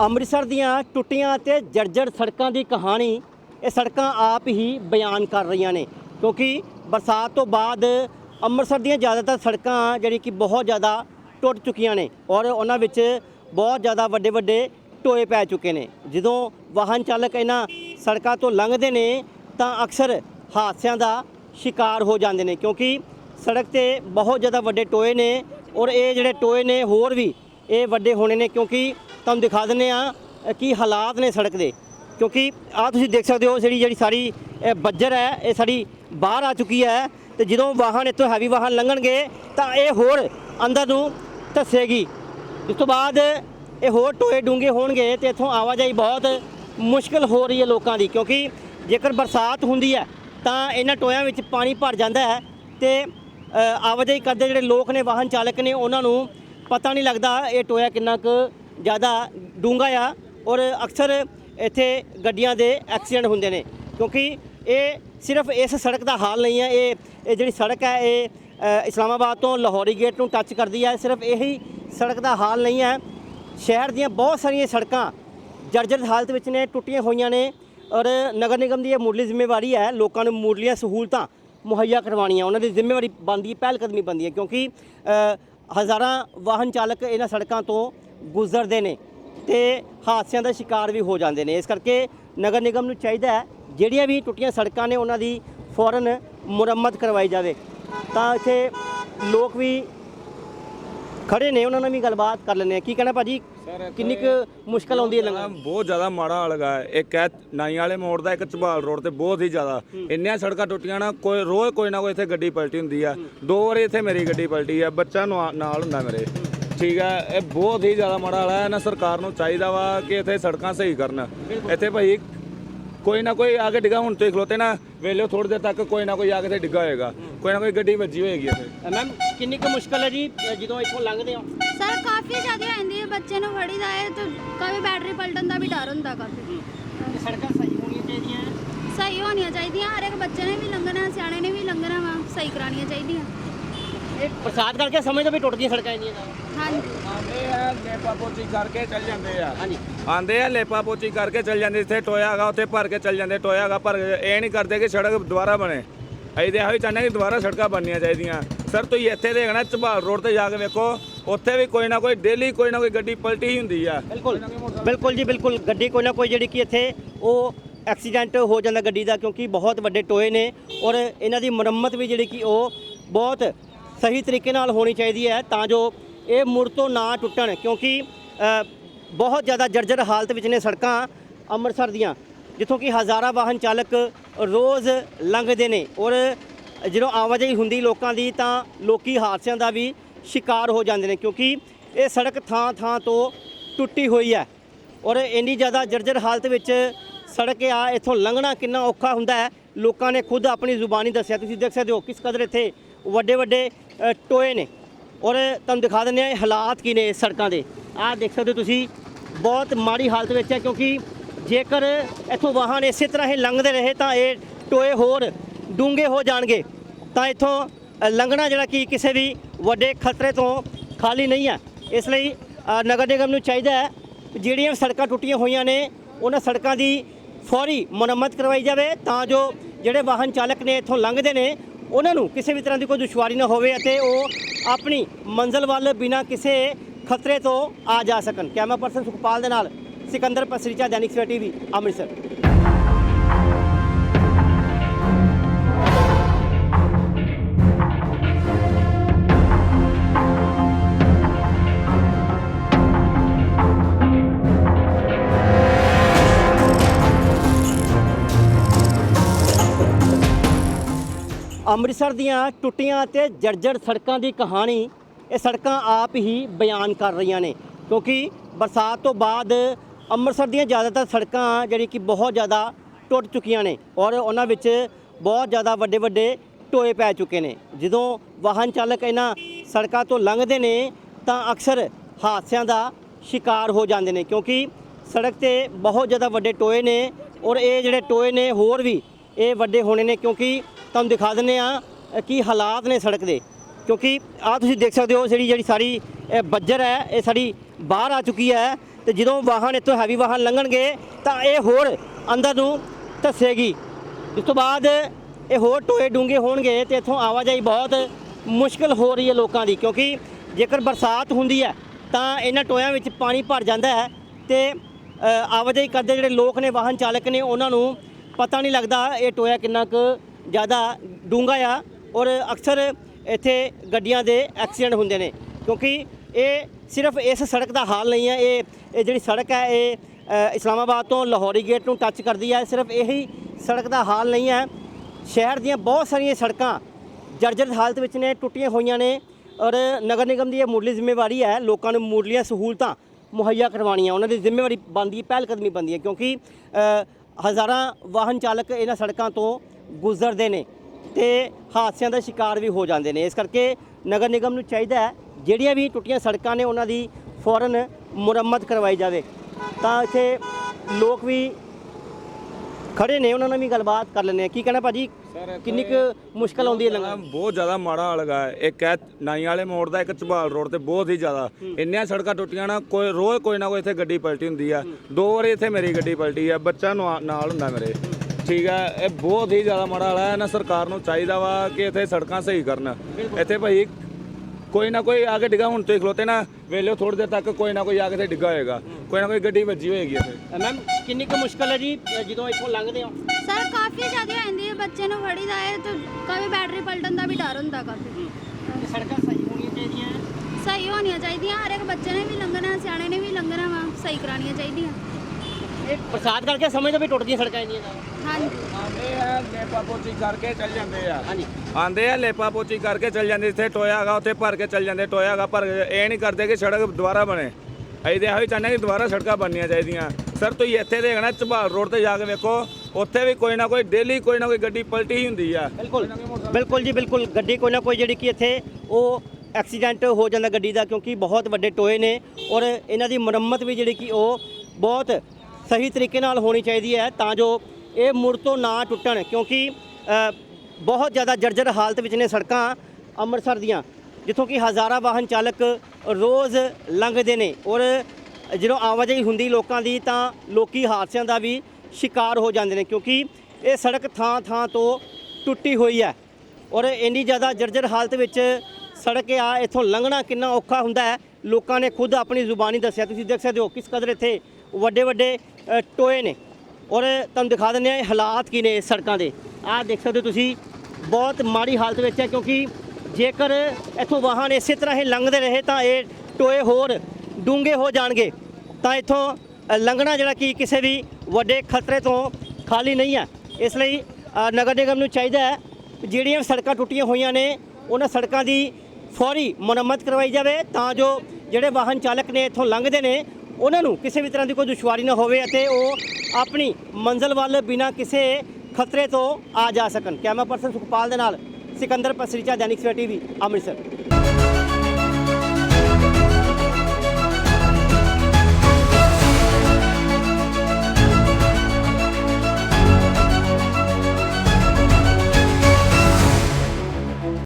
ਅੰਮ੍ਰਿਤਸਰ ਦੀਆਂ ਟੁੱਟੀਆਂ ਤੇ ਜਰਜਰ ਸੜਕਾਂ ਦੀ ਕਹਾਣੀ ਇਹ ਸੜਕਾਂ ਆਪ ਹੀ ਬਿਆਨ ਕਰ ਰਹੀਆਂ ਨੇ, ਕਿਉਂਕਿ ਬਰਸਾਤ ਤੋਂ ਬਾਅਦ ਅੰਮ੍ਰਿਤਸਰ ਦੀਆਂ ਜ਼ਿਆਦਾਤਰ ਸੜਕਾਂ ਜਿਹੜੀ ਕਿ ਬਹੁਤ ਜ਼ਿਆਦਾ ਟੁੱਟ ਚੁੱਕੀਆਂ ਨੇ ਔਰ ਉਹਨਾਂ ਵਿੱਚ ਬਹੁਤ ਜ਼ਿਆਦਾ ਵੱਡੇ ਵੱਡੇ ਟੋਏ ਪੈ ਚੁੱਕੇ ਨੇ। ਜਦੋਂ ਵਾਹਨ ਚਾਲਕ ਇਹਨਾਂ ਸੜਕਾਂ ਤੋਂ ਲੰਘਦੇ ਨੇ, ਤਾਂ ਅਕਸਰ ਹਾਦਸਿਆਂ ਦਾ ਸ਼ਿਕਾਰ ਹੋ ਜਾਂਦੇ ਨੇ, ਕਿਉਂਕਿ ਸੜਕ ਤੇ ਬਹੁਤ ਜ਼ਿਆਦਾ ਵੱਡੇ ਟੋਏ ਨੇ ਔਰ ਇਹ ਜਿਹੜੇ ਟੋਏ ਨੇ ਹੋਰ ਵੀ ਇਹ ਵੱਡੇ ਹੋਣੇ ਨੇ, ਕਿਉਂਕਿ ਤੁਹਾਨੂੰ ਦਿਖਾ ਦਿੰਨੇ ਆ ਕੀ ਹਾਲਾਤ ਨੇ ਸੜਕ ਦੇ। ਕਿਉਂਕਿ ਆ ਤੁਸੀਂ ਦੇਖ ਸਕਦੇ ਹੋ, ਜਿਹੜੀ ਜਿਹੜੀ ਸਾਰੀ ਬੱਜਰ ਹੈ, ਇਹ ਸਾਡੀ ਬਾਹਰ ਆ ਚੁੱਕੀ ਹੈ। ਤੇ ਜਦੋਂ ਵਾਹਨ ਇੱਥੋਂ ਹੈਵੀ ਵਾਹਨ ਲੰਘਣਗੇ, ਤਾਂ ਇਹ ਹੋਰ ਅੰਦਰ ਨੂੰ ਧੱਸੇਗੀ। ਇਸ ਤੋਂ ਬਾਅਦ ਇਹ ਹੋਰ ਟੋਏ ਡੂੰਘੇ ਹੋਣਗੇ ਤੇ ਇੱਥੋਂ ਆਵਾਜਾਈ ਬਹੁਤ ਮੁਸ਼ਕਲ ਹੋ ਰਹੀ ਹੈ ਲੋਕਾਂ ਦੀ। ਕਿਉਂਕਿ ਜੇਕਰ ਬਰਸਾਤ ਹੁੰਦੀ ਹੈ, ਤਾਂ ਇਹਨਾਂ ਟੋਇਆਂ ਵਿੱਚ ਪਾਣੀ ਭਰ ਜਾਂਦਾ ਹੈ ਤੇ ਆਵਾਜਾਈ ਕਰਦੇ ਜਿਹੜੇ ਲੋਕ ਨੇ, ਵਾਹਨ ਚਾਲਕ ਨੇ, ਉਹਨਾਂ ਨੂੰ ਪਤਾ ਨਹੀਂ ਲੱਗਦਾ ਇਹ ਟੋਇਆ ਕਿੰਨਾ ਕੁ ਜ਼ਿਆਦਾ ਡੂੰਘਾ ਆ ਔਰ ਅਕਸਰ ਇੱਥੇ ਗੱਡੀਆਂ ਦੇ ਐਕਸੀਡੈਂਟ ਹੁੰਦੇ ਨੇ ਕਿਉਂਕਿ ਇਹ ਸਿਰਫ ਇਸ ਸੜਕ ਦਾ ਹਾਲ ਨਹੀਂ ਹੈ, ਇਹ ਇਹ ਜਿਹੜੀ ਸੜਕ ਹੈ, ਇਹ ਇਸਲਾਮਾਬਾਦ ਤੋਂ ਲਾਹੌਰੀ ਗੇਟ ਨੂੰ ਟੱਚ ਕਰਦੀ ਹੈ, ਸਿਰਫ ਇਹੀ ਸੜਕ ਦਾ ਹਾਲ ਨਹੀਂ ਹੈ। ਸ਼ਹਿਰ ਦੀਆਂ ਬਹੁਤ ਸਾਰੀਆਂ ਸੜਕਾਂ ਜਰਜਰ ਹਾਲਤ ਵਿੱਚ ਨੇ, ਟੁੱਟੀਆਂ ਹੋਈਆਂ ਨੇ ਔਰ ਨਗਰ ਨਿਗਮ ਦੀ ਇਹ ਮੁੱਢਲੀ ਜ਼ਿੰਮੇਵਾਰੀ ਹੈ, ਲੋਕਾਂ ਨੂੰ ਮੁੱਢਲੀਆਂ ਸਹੂਲਤਾਂ ਮੁਹੱਈਆ ਕਰਵਾਉਣੀਆਂ, ਉਹਨਾਂ ਦੀ ਜ਼ਿੰਮੇਵਾਰੀ ਬਣਦੀ ਹੈ ਪਹਿਲ ਕਦਮੀ ਬਣਦੀ ਹੈ ਕਿਉਂਕਿ ਹਜ਼ਾਰਾਂ ਵਾਹਨ ਚਾਲਕ ਇਹਨਾਂ ਸੜਕਾਂ ਤੋਂ ਗੁਜ਼ਰਦੇ ਨੇ ਤੇ ਹਾਦਸਿਆਂ ਦਾ ਸ਼ਿਕਾਰ ਵੀ ਹੋ ਜਾਂਦੇ ਨੇ। ਇਸ ਕਰਕੇ ਨਗਰ ਨਿਗਮ ਨੂੰ ਚਾਹੀਦਾ ਹੈ ਜਿਹੜੀਆਂ ਵੀ ਟੁੱਟੀਆਂ ਸੜਕਾਂ ਨੇ ਉਹਨਾਂ ਦੀ ਫੌਰਨ ਮੁਰੰਮਤ ਕਰਵਾਈ ਜਾਵੇ। ਤਾਂ ਇੱਥੇ ਲੋਕ ਵੀ ਖੜੇ ਨੇ ਉਹਨਾਂ ਨਾਲ ਵੀ ਗੱਲਬਾਤ ਕਰ ਲੈਂਦੇ ਆ ਕੀ ਕਹਿਣਾ ਭਾਜੀ? ਕਿੰਨੀ ਕੁ ਮੁਸ਼ਕਲ ਆਉਂਦੀ ਹੈ ਲੰਘਣ? ਬਹੁਤ ਜ਼ਿਆਦਾ ਮਾੜਾ ਹਾਲ ਹੈਗਾ। ਹੈ। ਇੱਕ ਹੈ ਨਾਈ ਵਾਲੇ ਮੋੜ ਦਾ ਇੱਕ ਝਬਾਲ ਰੋਡ ਤੇ ਬਹੁਤ ਹੀ ਜ਼ਿਆਦਾ। ਇੰਨੀਆਂ ਸੜਕਾਂ ਟੁੱਟੀਆਂ ਨਾ ਕੋਈ ਰੋਜ਼ ਕੋਈ ਨਾ ਕੋਈ ਇੱਥੇ ਗੱਡੀ ਪਲਟੀ ਹੁੰਦੀ ਆ। ਦੋ ਵਾਰੀ ਇੱਥੇ ਮੇਰੀ ਗੱਡੀ ਪਲਟੀ ਆ ਬੱਚਾ ਨਾਲ ਹੁੰਦਾ ਮੇਰੇ। ਠੀਕ ਹੈ ਇਹ ਬਹੁਤ ਹੀ ਜ਼ਿਆਦਾ ਮਾੜਾ ਹਾਲ ਹੈ ਨਾ ਸਰਕਾਰ ਨੂੰ ਚਾਹੀਦਾ ਵਾ ਕਿ ਇੱਥੇ ਸੜਕਾਂ ਸਹੀ ਕਰਨ। ਇੱਥੇ ਭਾਈ ਕੋਈ ਨਾ ਕੋਈ ਆ ਕੇ ਡਿੱਗਾ ਹੁਣ ਤੁਸੀਂ ਖਲੋਤੇ ਨਾ ਵੇਲੇ ਥੋੜੀ ਦੇਰ ਤੱਕ ਕੋਈ ਨਾ ਕੋਈ ਆ ਕੇ ਇੱਥੇ ਡਿੱਗਾ ਹੋਏਗਾ। ਕੋਈ ਨਾ ਕੋਈ ਗੱਡੀ ਵੱਜੀ ਹੋਏਗੀ ਇੱਥੇ। ਮੈਮ ਕਿੰਨੀ ਕੁ ਮੁਸ਼ਕਲ ਹੈ ਜੀ ਜਦੋਂ ਇੱਥੋਂ ਲੰਘਦੇ ਹੋ? ਸਰ ਕਾਫੀ ਜ਼ਿਆਦਾ ਜਾਂਦੀ ਹੈ ਬੱਚੇ ਨੂੰ ਫੜੀਦਾ ਹੈ ਤੇ ਕਦੇ ਬੈਟਰੀ ਪਲਟਣ ਦਾ ਵੀ ਡਰ ਹੁੰਦਾ ਕਾਫੀ। ਤੇ ਸੜਕਾਂ ਸਹੀ ਹੋਣੀਆਂ ਚਾਹੀਦੀਆਂ? ਸਹੀ ਹੋਣੀਆਂ ਚਾਹੀਦੀਆਂ ਹਰ ਇੱਕ ਬੱਚੇ ਨੇ ਵੀ ਲੰਘਣਾ ਸਿਆਣੇ ਨੇ ਵੀ ਲੰਘਣਾ ਵਾ ਸਹੀ ਕਰਾਉਣੀਆਂ ਚਾਹੀਦੀਆਂ। ਇਹ ਬਰਸਾਤ ਕਰਕੇ ਸਮਝਦਾ ਵੀ ਟੁੱਟਦੀਆਂ ਸੜਕਾਂ ਇੰਨੀਆਂ ਜ਼ਿਆਦਾ ਹਾਂਜੀ। ਆਂਦੇ ਆ ਲੇਪਾ ਪੋਚੀ ਕਰਕੇ ਚੱਲ ਜਾਂਦੇ ਆ। ਹਾਂਜੀ। ਆਂਦੇ ਆ ਲੇਪਾ ਪੋਚੀ ਕਰਕੇ ਚੱਲ ਜਾਂਦੇ ਇੱਥੇ ਟੋਇਆ ਹੈਗਾ ਉੱਥੇ ਭਰ ਕੇ ਚੱਲ ਜਾਂਦੇ ਟੋਇਆ ਹੈਗਾ ਭਰ ਕੇ ਇਹ ਨਹੀਂ ਕਰਦੇ ਕਿ ਸੜਕ ਦੁਬਾਰਾ ਬਣੇ। ਅਸੀਂ ਤੇ ਇਹੋ ਹੀ ਚਾਹੁੰਦੇ ਹਾਂ ਕਿ ਦੁਬਾਰਾ ਸੜਕਾਂ ਬਣਨੀਆਂ ਚਾਹੀਦੀਆਂ। ਸਰ ਤੁਸੀਂ ਇੱਥੇ ਦੇਖਣਾ ਝਬਾਲ ਰੋਡ ਤੇ ਜਾ ਕੇ ਵੇਖੋ ਉੱਥੇ ਵੀ ਕੋਈ ਨਾ ਕੋਈ ਡੇਲੀ ਕੋਈ ਨਾ ਕੋਈ ਗੱਡੀ ਪਲਟੀ ਹੀ ਹੁੰਦੀ ਆ। ਬਿਲਕੁਲ। ਬਿਲਕੁਲ ਜੀ ਬਿਲਕੁਲ। ਗੱਡੀ ਕੋਈ ਨਾ ਕੋਈ ਜਿਹੜੀ ਕਿ ਇੱਥੇ ਉਹ ਐਕਸੀਡੈਂਟ ਹੋ ਜਾਂਦਾ ਗੱਡੀ ਦਾ ਕਿਉਂਕਿ ਬਹੁਤ ਵੱਡੇ ਟੋਏ ਨੇ ਔਰ ਇਹਨਾਂ ਦੀ ਮੁਰੰਮਤ ਵੀ ਜਿਹੜੀ ਕਿ ਉਹ ਬਹੁਤ ਸਹੀ ਤਰੀਕੇ ਨਾਲ ਹੋਣੀ ਚਾਹੀਦੀ ਹੈ ਤਾਂ ਜੋ ਇਹ ਮੁੜ ਤੋਂ ਨਾ ਟੁੱਟਣ, ਕਿਉਂਕਿ ਬਹੁਤ ਜ਼ਿਆਦਾ ਜਰਜਰ ਹਾਲਤ ਵਿੱਚ ਨੇ ਸੜਕਾਂ ਅੰਮ੍ਰਿਤਸਰ ਦੀਆਂ, ਜਿੱਥੋਂ ਕਿ ਹਜ਼ਾਰਾਂ ਵਾਹਨ ਚਾਲਕ ਰੋਜ਼ ਲੰਘਦੇ ਨੇ ਔਰ ਜਦੋਂ ਆਵਾਜਾਈ ਹੁੰਦੀ ਲੋਕਾਂ ਦੀ ਤਾਂ ਲੋਕੀ ਹਾਦਸਿਆਂ ਦਾ ਵੀ ਸ਼ਿਕਾਰ ਹੋ ਜਾਂਦੇ ਨੇ, ਕਿਉਂਕਿ ਇਹ ਸੜਕ ਥਾਂ ਥਾਂ ਤੋਂ ਟੁੱਟੀ ਹੋਈ ਹੈ ਔਰ ਇੰਨੀ ਜ਼ਿਆਦਾ ਜਰਜਰ ਹਾਲਤ ਵਿੱਚ ਸੜਕ ਆ, ਇੱਥੋਂ ਲੰਘਣਾ ਕਿੰਨਾ ਔਖਾ ਹੁੰਦਾ ਹੈ, ਲੋਕਾਂ ਨੇ ਖੁਦ ਆਪਣੀ ਜ਼ੁਬਾਨੀ ਦੱਸਿਆ, ਤੁਸੀਂ ਦੇਖ ਸਕਦੇ ਹੋ ਕਿਸ ਕਦਰ ਇੱਥੇ ਵੱਡੇ ਵੱਡੇ ਟੋਏ ਨੇ। ਔਰ ਤੁਹਾਨੂੰ ਦਿਖਾ ਦਿੰਦੇ ਆ ਹਾਲਾਤ ਕੀ ਨੇ ਇਸ ਸੜਕਾਂ ਦੇ। ਆਹ ਦੇਖ ਸਕਦੇ ਹੋ ਤੁਸੀਂ, ਬਹੁਤ ਮਾੜੀ ਹਾਲਤ ਵਿੱਚ ਹੈ ਕਿਉਂਕਿ ਜੇਕਰ ਇੱਥੋਂ ਵਾਹਨ ਇਸੇ ਤਰ੍ਹਾਂ ਹੀ ਲੰਘਦੇ ਰਹੇ ਤਾਂ ਇਹ ਟੋਏ ਹੋਰ ਡੂੰਘੇ ਹੋ ਜਾਣਗੇ। ਤਾਂ ਇੱਥੋਂ ਲੰਘਣਾ ਜਿਹੜਾ ਕਿ ਕਿਸੇ ਵੀ ਵੱਡੇ ਖਤਰੇ ਤੋਂ ਖਾਲੀ ਨਹੀਂ ਹੈ। ਇਸ ਲਈ ਨਗਰ ਨਿਗਮ ਨੂੰ ਚਾਹੀਦਾ ਹੈ ਕਿ ਜਿਹੜੀਆਂ ਸੜਕਾਂ ਟੁੱਟੀਆਂ ਹੋਈਆਂ ਨੇ, ਉਹਨਾਂ ਸੜਕਾਂ ਦੀ ਫੌਰੀ ਮੁਰੰਮਤ ਕਰਵਾਈ ਜਾਵੇ ਤਾਂ ਜੋ ਜਿਹੜੇ ਵਾਹਨ ਚਾਲਕ ਨੇ ਇੱਥੋਂ ਲੰਘਦੇ ਨੇ ਉਹਨਾਂ ਨੂੰ ਕਿਸੇ ਵੀ ਤਰ੍ਹਾਂ ਦੀ ਕੋਈ ਦੁਸ਼ਵਾਰੀ ਨਾ ਹੋਵੇ ਅਤੇ ਉਹ ਆਪਣੀ ਮੰਜ਼ਲ ਵੱਲ ਬਿਨਾਂ ਕਿਸੇ ਖਤਰੇ ਤੋਂ ਆ ਜਾ ਸਕਣ। ਕੈਮਰਾ ਪਰਸਨ ਸੁਖਪਾਲ ਦੇ ਨਾਲ ਸਿਕੰਦਰ ਪਸਰੀਚਾ, ਦੈਨਿਕ ਸਵੇਰਾ ਟੀਵੀ, ਅੰਮ੍ਰਿਤਸਰ। ਅੰਮ੍ਰਿਤਸਰ ਦੀਆਂ ਟੁੱਟੀਆਂ ਤੇ ਜਰਜਰ ਸੜਕਾਂ ਦੀ ਕਹਾਣੀ ਇਹ ਸੜਕਾਂ ਆਪ ਹੀ ਬਿਆਨ ਕਰ ਰਹੀਆਂ ਨੇ ਕਿਉਂਕਿ ਬਰਸਾਤ ਤੋਂ ਬਾਅਦ ਅੰਮ੍ਰਿਤਸਰ ਦੀਆਂ ਜ਼ਿਆਦਾਤਰ ਸੜਕਾਂ ਜਿਹੜੀ ਕਿ ਬਹੁਤ ਜ਼ਿਆਦਾ ਟੁੱਟ ਚੁੱਕੀਆਂ ਨੇ ਔਰ ਉਹਨਾਂ ਵਿੱਚ ਬਹੁਤ ਜ਼ਿਆਦਾ ਵੱਡੇ ਵੱਡੇ ਟੋਏ ਪੈ ਚੁੱਕੇ ਨੇ। ਜਦੋਂ ਵਾਹਨ ਚਾਲਕ ਇਹਨਾਂ ਸੜਕਾਂ ਤੋਂ ਲੰਘਦੇ ਨੇ ਤਾਂ ਅਕਸਰ ਹਾਦਸਿਆਂ ਦਾ ਸ਼ਿਕਾਰ ਹੋ ਜਾਂਦੇ ਨੇ ਕਿਉਂਕਿ ਸੜਕ ਤੇ ਬਹੁਤ ਜ਼ਿਆਦਾ ਵੱਡੇ ਟੋਏ ਨੇ ਔਰ ਇਹ ਜਿਹੜੇ ਟੋਏ ਨੇ ਹੋਰ ਵੀ ਇਹ ਵੱਡੇ ਹੋਣੇ ਨੇ ਕਿਉਂਕਿ ਤੁਹਾਨੂੰ ਦਿਖਾ ਦਿੰਨੇ ਆ ਕੀ ਹਾਲਾਤ ਨੇ ਸੜਕ ਦੇ। ਕਿਉਂਕਿ ਆ ਤੁਸੀਂ ਦੇਖ ਸਕਦੇ ਹੋ ਜਿਹੜੀ ਜਿਹੜੀ ਸਾਰੀ ਬੱਜਰ ਹੈ, ਇਹ ਸਾਡੀ ਬਾਹਰ ਆ ਚੁੱਕੀ ਹੈ ਤੇ ਜਦੋਂ ਵਾਹਨ ਇੱਥੋਂ ਹੈਵੀ ਵਾਹਨ ਲੰਘਣਗੇ ਤਾਂ ਇਹ ਹੋਰ ਅੰਦਰ ਨੂੰ ਧੱਸੇਗੀ। ਇਸ ਤੋਂ ਬਾਅਦ ਇਹ ਹੋਰ ਟੋਏ ਡੂੰਘੇ ਹੋਣਗੇ ਤੇ ਇੱਥੋਂ ਆਵਾਜਾਈ ਬਹੁਤ ਮੁਸ਼ਕਲ ਹੋ ਰਹੀ ਹੈ ਲੋਕਾਂ ਦੀ, ਕਿਉਂਕਿ ਜੇਕਰ ਬਰਸਾਤ ਹੁੰਦੀ ਹੈ ਤਾਂ ਇਹਨਾਂ ਟੋਇਆਂ ਵਿੱਚ ਪਾਣੀ ਭਰ ਜਾਂਦਾ ਹੈ ਤੇ ਆਵਾਜਾਈ ਕਰਦੇ ਜਿਹੜੇ ਲੋਕ ਨੇ, ਵਾਹਨ ਚਾਲਕ ਨੇ, ਉਹਨਾਂ ਨੂੰ ਪਤਾ ਨਹੀਂ ਲੱਗਦਾ ਇਹ ਟੋਇਆ ਕਿੰਨਾ ਕੁ ਜ਼ਿਆਦਾ ਡੂੰਘਾ ਆ ਔਰ ਅਕਸਰ ਇੱਥੇ ਗੱਡੀਆਂ ਦੇ ਐਕਸੀਡੈਂਟ ਹੁੰਦੇ ਨੇ ਕਿਉਂਕਿ ਇਹ ਸਿਰਫ ਇਸ ਸੜਕ ਦਾ ਹਾਲ ਨਹੀਂ ਹੈ, ਇਹ ਇਹ ਜਿਹੜੀ ਸੜਕ ਹੈ, ਇਹ ਇਸਲਾਮਾਬਾਦ ਤੋਂ ਲਾਹੌਰੀ ਗੇਟ ਨੂੰ ਟੱਚ ਕਰਦੀ ਹੈ, ਸਿਰਫ ਇਹੀ ਸੜਕ ਦਾ ਹਾਲ ਨਹੀਂ ਹੈ। ਸ਼ਹਿਰ ਦੀਆਂ ਬਹੁਤ ਸਾਰੀਆਂ ਸੜਕਾਂ ਜਰਜਰ ਹਾਲਤ ਵਿੱਚ ਨੇ, ਟੁੱਟੀਆਂ ਹੋਈਆਂ ਨੇ ਔਰ ਨਗਰ ਨਿਗਮ ਦੀ ਇਹ ਮੁੱਢਲੀ ਜ਼ਿੰਮੇਵਾਰੀ ਹੈ, ਲੋਕਾਂ ਨੂੰ ਮੁੱਢਲੀਆਂ ਸਹੂਲਤਾਂ ਮੁਹੱਈਆ ਕਰਵਾਉਣੀਆਂ, ਉਹਨਾਂ ਦੀ ਜ਼ਿੰਮੇਵਾਰੀ ਬਣਦੀ ਹੈ ਪਹਿਲ ਕਦਮੀ ਬਣਦੀ ਹੈ ਕਿਉਂਕਿ ਹਜ਼ਾਰਾਂ ਵਾਹਨ ਚਾਲਕ ਇਹਨਾਂ ਸੜਕਾਂ ਤੋਂ ਗੁਜ਼ਰਦੇ ਨੇ ਤੇ ਹਾਦਸਿਆਂ ਦਾ ਸ਼ਿਕਾਰ ਵੀ ਹੋ ਜਾਂਦੇ ਨੇ। ਇਸ ਕਰਕੇ ਨਗਰ ਨਿਗਮ ਨੂੰ ਚਾਹੀਦਾ ਹੈ ਜਿਹੜੀਆਂ ਵੀ ਟੁੱਟੀਆਂ ਸੜਕਾਂ ਨੇ ਉਹਨਾਂ ਦੀ ਫੌਰਨ ਮੁਰੰਮਤ ਕਰਵਾਈ ਜਾਵੇ। ਤਾਂ ਇੱਥੇ ਲੋਕ ਵੀ ਖੜੇ ਨੇ ਉਹਨਾਂ ਨਾਲ ਵੀ ਗੱਲਬਾਤ ਕਰ ਲੈਂਦੇ ਆ ਕੀ ਕਹਿਣਾ ਭਾਜੀ? ਕਿੰਨੀ ਕੁ ਮੁਸ਼ਕਲ ਆਉਂਦੀ ਹੈ ਲੰਘਣ ਬਹੁਤ ਜ਼ਿਆਦਾ ਮਾੜਾ ਹਾਲ ਹੈ। ਇੱਕ ਹੈ ਨਾਈ ਵਾਲੇ ਮੋੜ ਦਾ ਇੱਕ ਝਬਾਲ ਰੋਡ ਤੇ ਬਹੁਤ ਹੀ ਜ਼ਿਆਦਾ। ਇੰਨੀਆਂ ਸੜਕਾਂ ਟੁੱਟੀਆਂ ਨਾ ਕੋਈ ਰੋਜ਼ ਕੋਈ ਨਾ ਕੋਈ ਇੱਥੇ ਗੱਡੀ ਪਲਟੀ ਹੁੰਦੀ ਆ। ਦੋ ਵਾਰੀ ਇੱਥੇ ਮੇਰੀ ਗੱਡੀ ਪਲਟੀ ਆ ਬੱਚਾ ਨਾਲ ਹੁੰਦਾ ਮੇਰੇ। ਠੀਕ ਹੈ ਇਹ ਬਹੁਤ ਹੀ ਜ਼ਿਆਦਾ ਮਾੜਾ ਹਾਲ ਹੈ ਇਹਨਾਂ ਸਰਕਾਰ ਨੂੰ ਚਾਹੀਦਾ ਵਾ ਕਿ ਇੱਥੇ ਸੜਕਾਂ ਸਹੀ ਕਰਨ। ਇੱਥੇ ਭਾਈ ਕੋਈ ਨਾ ਕੋਈ ਆ ਕੇ ਡਿੱਗਾ ਹੁਣ ਤੁਸੀਂ ਖਲੋਤੇ ਨਾ ਵੇਲੇ ਥੋੜੀ ਦੇਰ ਤੱਕ ਕੋਈ ਨਾ ਕੋਈ ਆ ਕੇ ਇੱਥੇ ਡਿੱਗਾ ਹੋਏਗਾ। ਕੋਈ ਨਾ ਕੋਈ ਗੱਡੀ ਵੱਜੀ ਹੋਏਗੀ ਇੱਥੇ। ਮੈਮ ਕਿੰਨੀ ਕੁ ਮੁਸ਼ਕਲ ਹੈ ਜੀ ਜਦੋਂ ਇੱਥੋਂ ਲੰਘਦੇ ਹੋ? ਸਰ ਕਾਫੀ ਜ਼ਿਆਦਾ ਜਾਂਦੀ ਹੈ ਬੱਚੇ ਨੂੰ ਫੜੀਦਾ ਹੈ ਤੇ ਕਦੇ ਬੈਟਰੀ ਪਲਟਣ ਦਾ ਵੀ ਡਰ ਹੁੰਦਾ ਕਾਫੀ। ਸੜਕਾਂ ਸਹੀ ਹੋਣੀਆਂ ਚਾਹੀਦੀਆਂ? ਸਹੀ ਹੋਣੀਆਂ ਚਾਹੀਦੀਆਂ ਹਰ ਇੱਕ ਬੱਚੇ ਨੇ ਵੀ ਲੰਘਣਾ ਸਿਆਣੇ ਨੇ ਵੀ ਲੰਘਣਾ ਵਾ ਸਹੀ ਕਰਾਉਣੀਆਂ ਚਾਹੀਦੀਆਂ। ਇਹ ਬਰਸਾਤ ਕਰਕੇ ਸਮੇਂ ਤੋਂ ਵੀ ਟੁੱਟਦੀਆਂ ਸੜਕਾਂ ਇੰਨੀਆਂ ਹਾਂਜੀ। ਆਂਦੇ ਆ ਲੇਪਾ ਪੋਚੀ ਕਰਕੇ ਚੱਲ ਜਾਂਦੇ ਆ। ਹਾਂਜੀ। ਆਂਦੇ ਆ ਲੇਪਾ ਪੋਚੀ ਕਰਕੇ ਚੱਲ ਜਾਂਦੇ ਇੱਥੇ ਟੋਇਆ ਹੈਗਾ ਉੱਥੇ ਭਰ ਕੇ ਚੱਲ ਜਾਂਦੇ ਟੋਇਆ ਹੈਗਾ ਭਰ ਕੇ ਇਹ ਨਹੀਂ ਕਰਦੇ ਕਿ ਸੜਕ ਦੁਬਾਰਾ ਬਣੇ। ਅਸੀਂ ਤੇ ਇਹੋ ਹੀ ਚਾਹੁੰਦੇ ਹਾਂ ਕਿ ਦੁਬਾਰਾ ਸੜਕਾਂ ਬਣਨੀਆਂ ਚਾਹੀਦੀਆਂ। ਸਰ ਤੁਸੀਂ ਇੱਥੇ ਦੇਖਣਾ ਝਬਾਲ ਰੋਡ ਤੇ ਜਾ ਕੇ ਵੇਖੋ ਉੱਥੇ ਵੀ ਕੋਈ ਨਾ ਕੋਈ ਡੇਲੀ ਕੋਈ ਨਾ ਕੋਈ ਗੱਡੀ ਪਲਟੀ ਹੀ ਹੁੰਦੀ ਆ। ਬਿਲਕੁਲ। ਬਿਲਕੁਲ ਜੀ ਬਿਲਕੁਲ। ਗੱਡੀ ਕੋਈ ਨਾ ਕੋਈ ਜਿਹੜੀ ਕਿ ਇੱਥੇ ਉਹ ਐਕਸੀਡੈਂਟ ਹੋ ਜਾਂਦਾ ਗੱਡੀ ਦਾ ਕਿਉਂਕਿ ਬਹੁਤ ਵੱਡੇ ਟੋਏ ਨੇ ਔਰ ਇਹਨਾਂ ਦੀ ਮੁਰੰਮਤ ਵੀ ਜਿਹੜੀ ਕਿ ਉਹ ਬਹੁਤ ਸਹੀ ਤਰੀਕੇ ਨਾਲ ਹੋਣੀ ਚਾਹੀਦੀ ਹੈ ਤਾਂ ਜੋ ਇਹ ਮੁੜ ਤੋਂ ਨਾ ਟੁੱਟਣ, ਕਿਉਂਕਿ ਬਹੁਤ ਜ਼ਿਆਦਾ ਜਰਜਰ ਹਾਲਤ ਵਿੱਚ ਨੇ ਸੜਕਾਂ ਅੰਮ੍ਰਿਤਸਰ ਦੀਆਂ, ਜਿੱਥੋਂ ਕਿ ਹਜ਼ਾਰਾਂ ਵਾਹਨ ਚਾਲਕ ਰੋਜ਼ ਲੰਘਦੇ ਨੇ ਔਰ ਜਦੋਂ ਆਵਾਜਾਈ ਹੁੰਦੀ ਲੋਕਾਂ ਦੀ ਤਾਂ ਲੋਕੀ ਹਾਦਸਿਆਂ ਦਾ ਵੀ ਸ਼ਿਕਾਰ ਹੋ ਜਾਂਦੇ ਨੇ, ਕਿਉਂਕਿ ਇਹ ਸੜਕ ਥਾਂ ਥਾਂ ਤੋਂ ਟੁੱਟੀ ਹੋਈ ਹੈ ਔਰ ਇੰਨੀ ਜ਼ਿਆਦਾ ਜਰਜਰ ਹਾਲਤ ਵਿੱਚ ਸੜਕ ਆ, ਇੱਥੋਂ ਲੰਘਣਾ ਕਿੰਨਾ ਔਖਾ ਹੁੰਦਾ ਹੈ, ਲੋਕਾਂ ਨੇ ਖੁਦ ਆਪਣੀ ਜ਼ੁਬਾਨੀ ਦੱਸਿਆ, ਤੁਸੀਂ ਦੇਖ ਸਕਦੇ ਹੋ ਕਿਸ ਕਦਰ ਇੱਥੇ ਵੱਡੇ ਵੱਡੇ ਟੋਏ ਨੇ। ਔਰ ਤੁਹਾਨੂੰ ਦਿਖਾ ਦਿੰਦੇ ਆ ਇਹ ਹਾਲਾਤ ਕੀ ਨੇ ਇਸ ਸੜਕਾਂ ਦੇ। ਆਹ ਦੇਖ ਸਕਦੇ ਹੋ ਤੁਸੀਂ, ਬਹੁਤ ਮਾੜੀ ਹਾਲਤ ਵਿੱਚ ਹੈ ਕਿਉਂਕਿ ਜੇਕਰ ਇੱਥੋਂ ਵਾਹਨ ਇਸੇ ਤਰ੍ਹਾਂ ਹੀ ਲੰਘਦੇ ਰਹੇ ਤਾਂ ਇਹ ਟੋਏ ਹੋਰ ਡੂੰਘੇ ਹੋ ਜਾਣਗੇ। ਤਾਂ ਇੱਥੋਂ ਲੰਘਣਾ ਜਿਹੜਾ ਕਿ ਕਿਸੇ ਵੀ ਵੱਡੇ ਖਤਰੇ ਤੋਂ ਖਾਲੀ ਨਹੀਂ ਹੈ। ਇਸ ਲਈ ਨਗਰ ਨਿਗਮ ਨੂੰ ਚਾਹੀਦਾ ਹੈ ਜਿਹੜੀਆਂ ਸੜਕਾਂ ਟੁੱਟੀਆਂ ਹੋਈਆਂ ਨੇ, ਉਹਨਾਂ ਸੜਕਾਂ ਦੀ ਫੌਰੀ ਮੁਰੰਮਤ ਕਰਵਾਈ ਜਾਵੇ ਤਾਂ ਜੋ ਜਿਹੜੇ ਵਾਹਨ ਚਾਲਕ ਨੇ ਇੱਥੋਂ ਲੰਘਦੇ ਨੇ ਉਹਨਾਂ ਨੂੰ ਕਿਸੇ ਵੀ ਤਰ੍ਹਾਂ ਦੀ ਕੋਈ ਦੁਸ਼ਵਾਰੀ ਨਾ ਹੋਵੇ ਅਤੇ ਉਹ ਆਪਣੀ ਮੰਜ਼ਿਲ ਵੱਲ ਬਿਨਾਂ ਕਿਸੇ ਖਤਰੇ ਤੋਂ ਆ ਜਾ ਸਕਣ। ਕੈਮਰਾ ਪਰਸਨ ਸੁਖਪਾਲ ਦੇ ਨਾਲ ਸਿਕੰਦਰ ਪਸਰੀਚਾ, ਦੈਨਿਕ ਸਵੇਰਾ ਟੀਵੀ, ਅੰਮ੍ਰਿਤਸਰ।